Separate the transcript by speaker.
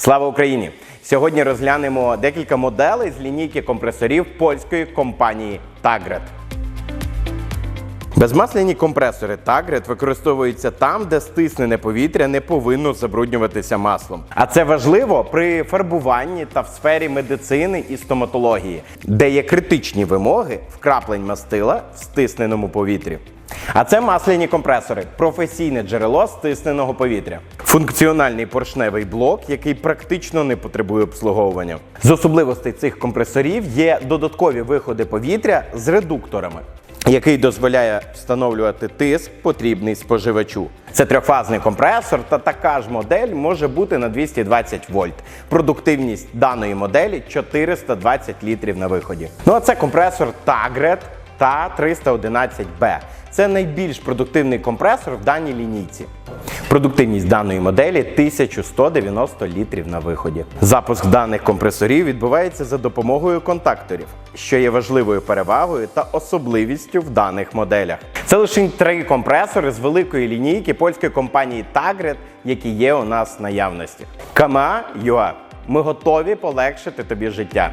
Speaker 1: Слава Україні! Сьогодні розглянемо декілька моделей з лінійки компресорів польської компанії Tagred. Безмасляні компресори Tagred використовуються там, де стиснене повітря не повинно забруднюватися маслом. А це важливо при фарбуванні та в сфері медицини і стоматології, де є критичні вимоги вкраплень мастила в стисненому повітрі. А це масляні компресори, професійне джерело стисненого повітря. Функціональний поршневий блок, який практично не потребує обслуговування. З особливостей цих компресорів є додаткові виходи повітря з редукторами який дозволяє встановлювати тиск, потрібний споживачу. Це трьохфазний компресор, та така ж модель може бути на 220 вольт. Продуктивність даної моделі 420 літрів на виході. Ну а це компресор Tagred та 311B. Це найбільш продуктивний компресор в даній лінійці. Продуктивність даної моделі 1190 літрів на виході. Запуск даних компресорів відбувається за допомогою контакторів, що є важливою перевагою та особливістю в даних моделях. Це лише три компресори з великої лінійки польської компанії Tagred, які є у нас в наявності. КМА UA. Ми готові полегшити тобі життя.